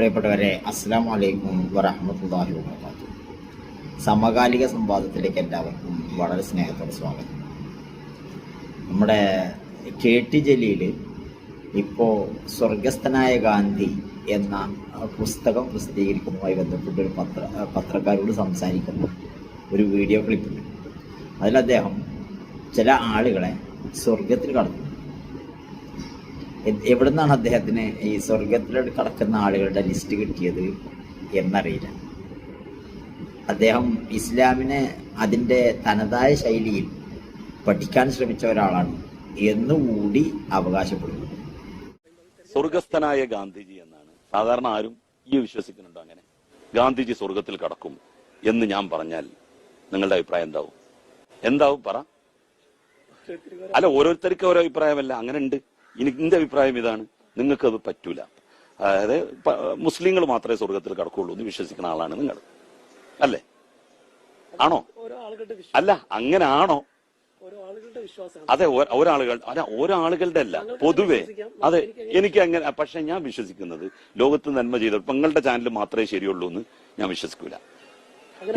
പ്രിയപ്പെട്ടവരെ അസ്സാം വലൈക്കും വറഹമത്തല്ലാഹി വാത്തു സമകാലിക സംവാദത്തിലേക്ക് എല്ലാവർക്കും വളരെ സ്നേഹത്തോടെ സ്വാഗതം. നമ്മുടെ കെ ടി ജലീൽ ഇപ്പോൾ സ്വർഗസ്ഥനായ ഗാന്ധി എന്ന പുസ്തകം പ്രസിദ്ധീകരിക്കുന്നതുമായി ബന്ധപ്പെട്ട് ഒരു പത്ര പത്രക്കാരോട് സംസാരിക്കുന്ന ഒരു വീഡിയോ ക്ലിപ്പുണ്ട്. അതിൽ അദ്ദേഹം ചില ആളുകളെ സ്വർഗത്തിൽ കടന്നു എവിടുന്നാണ് അദ്ദേഹത്തിന് ഈ സ്വർഗത്തിലോട്ട് കടക്കുന്ന ആളുകളുടെ ലിസ്റ്റ് കിട്ടിയത് എന്നറിയില്ല. അദ്ദേഹം ഇസ്ലാമിനെ അതിന്റെ തനതായ ശൈലിയിൽ പഠിക്കാൻ ശ്രമിച്ച ഒരാളാണ് എന്നുകൂടി അവകാശപ്പെടുന്നു. സ്വർഗസ്ഥനായ ഗാന്ധിജി എന്നാണ്. സാധാരണ ആരും ഈ വിശ്വസിക്കുന്നുണ്ടോ അങ്ങനെ? ഗാന്ധിജി സ്വർഗത്തിൽ കടക്കും എന്ന് ഞാൻ പറഞ്ഞാൽ നിങ്ങളുടെ അഭിപ്രായം എന്താവും? എന്താവും പറ. അല്ല ഓരോരുത്തർക്കും ഓരോ അഭിപ്രായമല്ല. അങ്ങനെ ഉണ്ട്. എനിക്ക് എന്റെ അഭിപ്രായം ഇതാണ്. നിങ്ങൾക്ക് അത് പറ്റൂല. അതായത് മുസ്ലിങ്ങൾ മാത്രമേ സ്വർഗത്തിൽ കടക്കുള്ളൂ എന്ന് വിശ്വസിക്കുന്ന ആളാണ് നിങ്ങൾ. അല്ലേ? ആണോ? അല്ല അങ്ങനെ ആണോ? അതെ ഒരാളുകൾ അല്ല ഒരാളുകളുടെ ആളുകളുടെ അല്ല പൊതുവെ അതെ എനിക്ക് അങ്ങനെ പക്ഷെ ഞാൻ വിശ്വസിക്കുന്നത് ലോകത്ത് നന്മ ചെയ്ത നിങ്ങളുടെ ചാനൽ മാത്രമേ ശരിയുള്ളൂ എന്ന് ഞാൻ വിശ്വസിക്കൂല.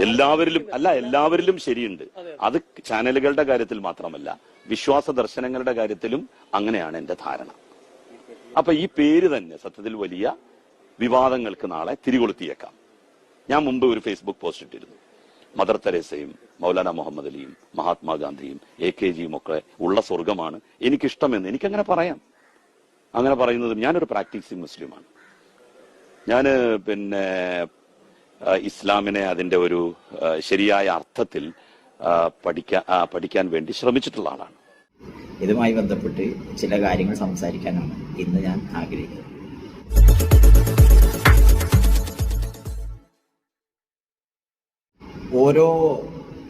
എല്ലാവരിലും അല്ല എല്ലാവരിലും ശരിയുണ്ട്. അത് ചാനലുകളുടെ കാര്യത്തിൽ മാത്രമല്ല. വിശ്വാസ ദർശനങ്ങളുടെ കാര്യത്തിലും അങ്ങനെയാണ് എന്റെ ധാരണ. അപ്പൊ ഈ പേര് തന്നെ സത്യത്തിൽ വലിയ വിവാദങ്ങൾക്ക് നാളെ തിരികൊളുത്തിയേക്കാം. ഞാൻ മുമ്പ് ഒരു ഫേസ്ബുക്ക് പോസ്റ്റ് ഇട്ടിരുന്നു. മദർ തെരേസയും മൗലാന മുഹമ്മദ് അലിയും മഹാത്മാഗാന്ധിയും എ കെ ജിയും ഒക്കെ ഉള്ള സ്വർഗമാണ് എനിക്കിഷ്ടമെന്ന് എനിക്കങ്ങനെ പറയാം. അങ്ങനെ പറയുന്നതും ഞാനൊരു പ്രാക്ടീസിങ് മുസ്ലിമാണ്. ഞാൻ പിന്നെ ഇസ്ലാമിനെ അതിന്റെ ഒരു ശരിയായ അർത്ഥത്തിൽ പഠിക്കാൻ പഠിക്കാൻ വേണ്ടി ശ്രമിച്ചിട്ടുള്ള ആളാണ്. ഇതുമായി ബന്ധപ്പെട്ട് ചില കാര്യങ്ങൾ സംസാരിക്കാനാണ് ഇന്ന് ഞാൻ ആഗ്രഹിക്കുന്നത്. ഓരോ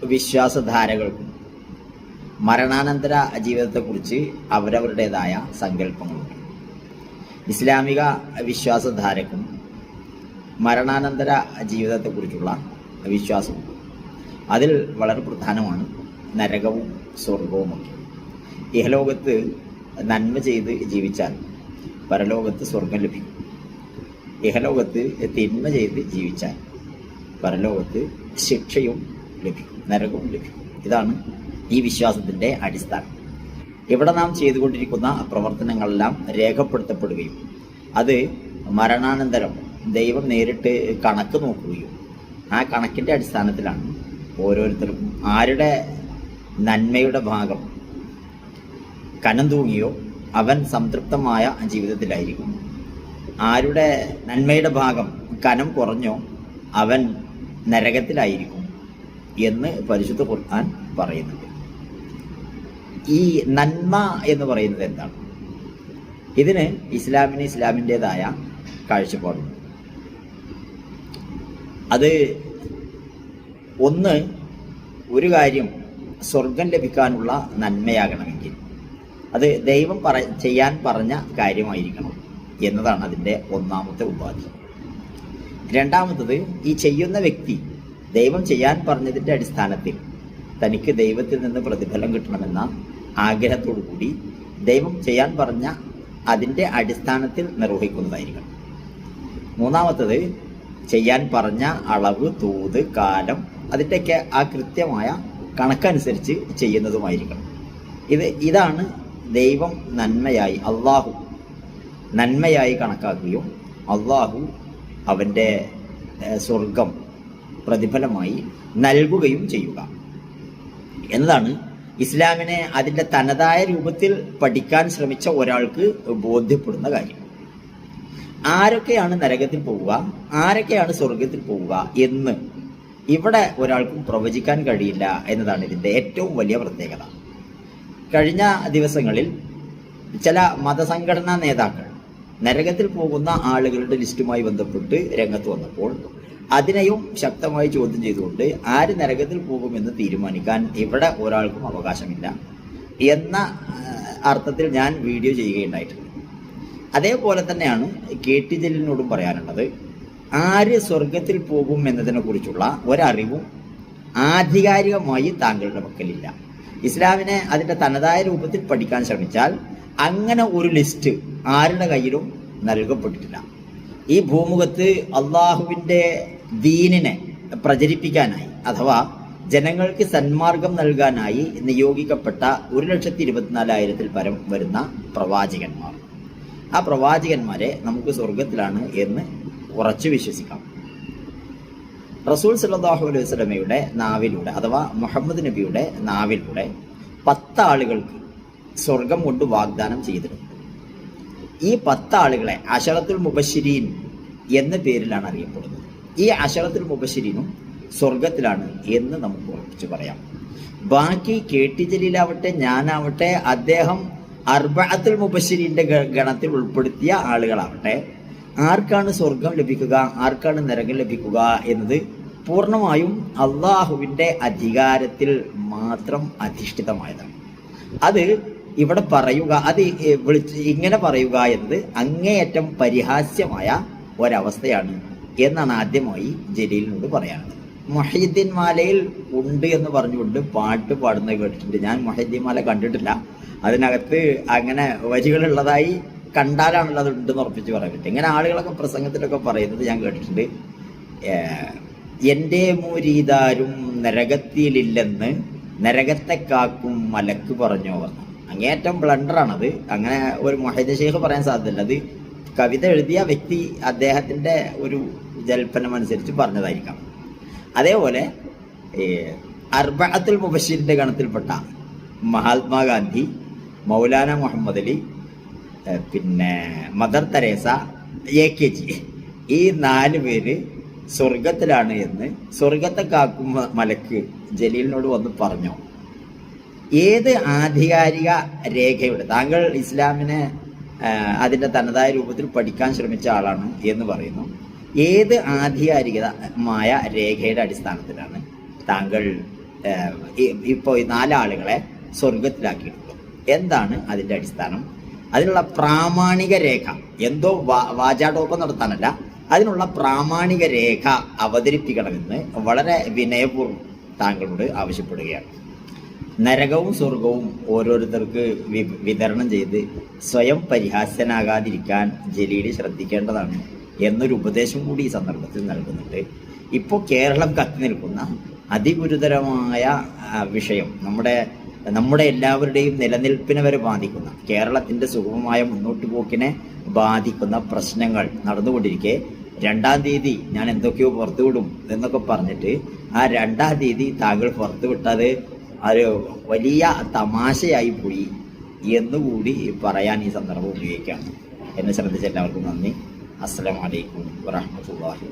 വിശ്വാസധാരകൾക്കും മരണാനന്തര ജീവിതത്തെക്കുറിച്ച് അവരവരുടേതായ സങ്കല്പങ്ങളുണ്ട്. ഇസ്ലാമിക വിശ്വാസധാരക്കും മരണാനന്തര ജീവിതത്തെക്കുറിച്ചുള്ള വിശ്വാസമുണ്ട്. അതിൽ വളരെ പ്രധാനമാണ് നരകവും സ്വർഗവുമൊക്കെ. ഇഹലോകത്ത് നന്മ ചെയ്ത് ജീവിച്ചാൽ പരലോകത്ത് സ്വർഗം ലഭിക്കും. ഇഹലോകത്ത് തിന്മ ചെയ്ത് ജീവിച്ചാൽ പരലോകത്ത് ശിക്ഷയും ലഭിക്കും നരകവും ലഭിക്കും. ഇതാണ് ഈ വിശ്വാസത്തിന്റെ അടിസ്ഥാനം. ഇവിടെ നാം ചെയ്തുകൊണ്ടിരിക്കുന്ന പ്രവർത്തനങ്ങളെല്ലാം രേഖപ്പെടുത്തപ്പെടുകയും അത് മരണാനന്തരം ദൈവം നേരിട്ട് കണക്ക് നോക്കുകയും ആ കണക്കിന്റെ അടിസ്ഥാനത്തിലാണ് ഓരോരുത്തർക്കും ആരുടെ നന്മയുടെ ഭാഗം കനം തൂങ്ങിയോ അവൻ സംതൃപ്തമായ ജീവിതത്തിലായിരിക്കും. ആരുടെ നന്മയുടെ ഭാഗം കനം കുറഞ്ഞോ അവൻ നരകത്തിലായിരിക്കും എന്ന് പരിശുദ്ധ ഖുർആൻ പറയുന്നുണ്ട്. ഈ നന്മ എന്ന് പറയുന്നത് എന്താണ്? ഇതിന് ഇസ്ലാമിന് ഇസ്ലാമിന്റെതായ കാഴ്ചപ്പാടുണ്ട്. അത് ഒന്ന് ഒരു കാര്യം സ്വർഗം ലഭിക്കാനുള്ള നന്മയാകണമെങ്കിൽ അത് ദൈവം പറ ചെയ്യാൻ പറഞ്ഞ കാര്യമായിരിക്കണം എന്നതാണ് അതിന്റെ ഒന്നാമത്തെ ഉപാധി. രണ്ടാമത്തത് ഈ ചെയ്യുന്ന വ്യക്തി ദൈവം ചെയ്യാൻ പറഞ്ഞതിന്റെ അടിസ്ഥാനത്തിൽ തനിക്ക് ദൈവത്തിൽ നിന്ന് പ്രതിഫലം കിട്ടണമെന്ന ആഗ്രഹത്തോടു കൂടി ദൈവം ചെയ്യാൻ പറഞ്ഞ അതിന്റെ അടിസ്ഥാനത്തിൽ നിർവഹിക്കുന്നതായിരിക്കണം. മൂന്നാമത്തത് ചെയ്യാൻ പറഞ്ഞ അളവ് തോത് കാലം അതിന്റെയൊക്കെ ആ കൃത്യമായ കണക്കനുസരിച്ച് ചെയ്യുന്നതുമായിരിക്കണം. ഇത് ഇതാണ് ദൈവം നന്മയായി അള്ളാഹു നന്മയായി കണക്കാക്കുകയും അള്ളാഹു അവന്റെ സ്വർഗം പ്രതിഫലമായി നൽകുകയും ചെയ്യുക. എന്നതാണ് ഇസ്ലാമിനെ അതിന്റെ തനതായ രൂപത്തിൽ പഠിക്കാൻ ശ്രമിച്ച ഒരാൾക്ക് ബോധ്യപ്പെടുന്ന കാര്യം. ആരൊക്കെയാണ് നരകത്തിൽ പോവുക? ആരൊക്കെയാണ് സ്വർഗത്തിൽ പോവുക എന്ന് ഇവിടെ ഒരാൾക്കും പ്രവചിക്കാൻ കഴിയില്ല എന്നതാണ് ഇതിന്റെ ഏറ്റവും വലിയ പ്രത്യേകത. കഴിഞ്ഞ ദിവസങ്ങളിൽ ചില മതസംഘടനാ നേതാക്കൾ നരകത്തിൽ പോകുന്ന ആളുകളുടെ ലിസ്റ്റുമായി ബന്ധപ്പെട്ട് രംഗത്ത് വന്നപ്പോൾ അതിനെയും ശക്തമായി ചോദ്യം ചെയ്തുകൊണ്ട് ആര് നരകത്തിൽ പോകുമെന്ന് തീരുമാനിക്കാൻ ഇവിടെ ഒരാൾക്കും അവകാശമില്ല എന്ന അർത്ഥത്തിൽ ഞാൻ വീഡിയോ ചെയ്യുകയുണ്ടായിട്ടുണ്ട് അതേപോലെ തന്നെയാണ് കെ ടി ജലീലിനോടും പറയാനുള്ളത്. ആര് സ്വർഗത്തിൽ പോകും എന്നതിനെ കുറിച്ചുള്ള ഒരറിവും ആധികാരികമായി താങ്കളുടെ പക്കലില്ല. ഇസ്ലാമിനെ അതിന്റെ തനതായ രൂപത്തിൽ പഠിക്കാൻ ശ്രമിച്ചാൽ അങ്ങനെ ഒരു ലിസ്റ്റ് ആരുടെ കയ്യിലും നൽകപ്പെട്ടിട്ടില്ല. ഈ ഭൂമുഖത്ത് അള്ളാഹുവിന്റെ ദീനിനെ പ്രചരിപ്പിക്കാനായി അഥവാ ജനങ്ങൾക്ക് സന്മാർഗം നൽകാനായി നിയോഗിക്കപ്പെട്ട ഒരു ലക്ഷത്തി ഇരുപത്തിനാലായിരത്തിൽ പരം വരുന്ന പ്രവാചകന്മാർ. ആ പ്രവാചകന്മാരെ നമുക്ക് സ്വർഗത്തിലാണ് എന്ന് ഉറച്ചു വിശ്വസിക്കാം. റസൂൽ സല്ലാഹു അലൈഹി സ്വലമയുടെ നാവിലൂടെ അഥവാ മുഹമ്മദ് നബിയുടെ നാവിലൂടെ പത്താളുകൾക്ക് സ്വർഗം കൊണ്ട് വാഗ്ദാനം ചെയ്തിട്ടുണ്ട്. ഈ പത്താളുകളെ അഷറത്തുൽ മുബഷിരീൻ എന്ന പേരിലാണ് അറിയപ്പെടുന്നത്. ഈ അഷറത്തുൽ മുബശ്ശിരീനും സ്വർഗത്തിലാണ് എന്ന് നമുക്ക് ഉറപ്പിച്ച് പറയാം. ബാക്കി കെ ടി ജലീലാവട്ടെ ഞാനാവട്ടെ അദ്ദേഹം അർബഅത്തുൽ മുബശ്ശിരീന്റെ ഗണത്തിൽ ഉൾപ്പെടുത്തിയ ആളുകളാവട്ടെ ആർക്കാണ് സ്വർഗം ലഭിക്കുക? ആർക്കാണ് നരകം ലഭിക്കുക എന്നത് പൂർണമായും അള്ളാഹുവിന്റെ അധികാരത്തിൽ മാത്രം അധിഷ്ഠിതമായതാണ്. അത് ഇവിടെ പറയുക അത് വിളിച്ച് ഇങ്ങനെ പറയുക എന്നത് അങ്ങേയറ്റം പരിഹാസ്യമായ ഒരവസ്ഥയാണ് എന്നാണ് ആദ്യമായി ജലീലിനോട് പറയാനുള്ളത്. മൊഹീദ്ദീൻ മാലയിൽ ഉണ്ട് എന്ന് പറഞ്ഞുകൊണ്ട് പാട്ട് പാടുന്നത് കേട്ടിട്ടുണ്ട്. ഞാൻ മൊഹീദ്ദീൻ മാല കണ്ടിട്ടില്ല. അതിനകത്ത് അങ്ങനെ വരികളുള്ളതായി കണ്ടാലാണല്ലോ അത് ഉണ്ടെന്ന് ഉറപ്പിച്ച് പറയാൻ പറ്റും. ഇങ്ങനെ ആളുകളൊക്കെ പ്രസംഗത്തിലൊക്കെ പറയുന്നത് ഞാൻ കേട്ടിട്ടുണ്ട്. എന്റെ മൂരീതാരും നരകത്തിലില്ലെന്ന് നരകത്തെ കാക്കും മലക്ക് പറഞ്ഞോ പറഞ്ഞു അങ്ങേറ്റം ബ്ലണ്ടറാണത്. അങ്ങനെ ഒരു മൊഹൈദ ഷെയ്ഖ് പറയാൻ സാധ്യതയില്ല. അത് കവിത എഴുതിയ വ്യക്തി അദ്ദേഹത്തിന്റെ ഒരു ജൽപ്പനം അനുസരിച്ച് പറഞ്ഞതായിരിക്കാം. അതേപോലെ അർബഅത്തുൽ മുബഷീറിന്റെ ഗണത്തിൽപ്പെട്ട മഹാത്മാഗാന്ധി മൗലാന മുഹമ്മദ് അലി പിന്നെ Mother Teresa A K G. ഈ നാല് പേര് സ്വർഗത്തിലാണ് എന്ന് സ്വർഗത്തെ കാക്കും മലക്ക് ജലീലിനോട് വന്ന് പറഞ്ഞു. ഏത് ആധികാരിക രേഖയുടെ താങ്കൾ ഇസ്ലാമിനെ അതിന്റെ തനതായ രൂപത്തിൽ പഠിക്കാൻ ശ്രമിച്ച ആളാണ് എന്ന് പറയുന്നു. ഏത് ആധികാരികമായ രേഖയുടെ അടിസ്ഥാനത്തിലാണ് താങ്കൾ ഇപ്പോൾ നാലാളുകളെ സ്വർഗത്തിലാക്കിയിട്ടുള്ളത്? എന്താണ് അതിന്റെ അടിസ്ഥാനം? അതിനുള്ള പ്രാമാണിക രേഖ. എന്തോ വാചാടോപ്പം നടത്താനല്ല. അതിനുള്ള പ്രാമാണിക രേഖ അവതരിപ്പിക്കണമെന്ന് വളരെ വിനയപൂർവം താങ്കളോട് ആവശ്യപ്പെടുകയാണ്. നരകവും സ്വർഗവും ഓരോരുത്തർക്ക് വിതരണം ചെയ്ത് സ്വയം പരിഹാസ്യനാകാതിരിക്കാൻ ജലീൽ ശ്രദ്ധിക്കേണ്ടതാണ് എന്നൊരു ഉപദേശം കൂടി ഈ സന്ദർഭത്തിൽ നൽകുന്നുണ്ട്. ഇപ്പോൾ കേരളം കത്തി നിൽക്കുന്ന അതിഗുരുതരമായ വിഷയം നമ്മുടെ നമ്മുടെ എല്ലാവരുടെയും നിലനിൽപ്പിനെ വരെ ബാധിക്കുന്ന കേരളത്തിന്റെ സുഗമമായ മുന്നോട്ട് പോക്കിനെ ബാധിക്കുന്ന പ്രശ്നങ്ങൾ നടന്നുകൊണ്ടിരിക്കെ. രണ്ടാം തീയതി ഞാൻ എന്തൊക്കെയോ പുറത്തുവിടും എന്നൊക്കെ പറഞ്ഞിട്ട് ആ രണ്ടാം തീയതി താങ്കൾ പുറത്തുവിട്ടത് ഒരു വലിയ തമാശയായി പോയി എന്നുകൂടി പറയാൻ ഈ സന്ദർഭം ഉപയോഗിക്കാം. എന്നെ ശ്രദ്ധിച്ച എല്ലാവർക്കും നന്ദി. അസ്സലാമലൈക്കും വറഹമത്തല്ലാഹി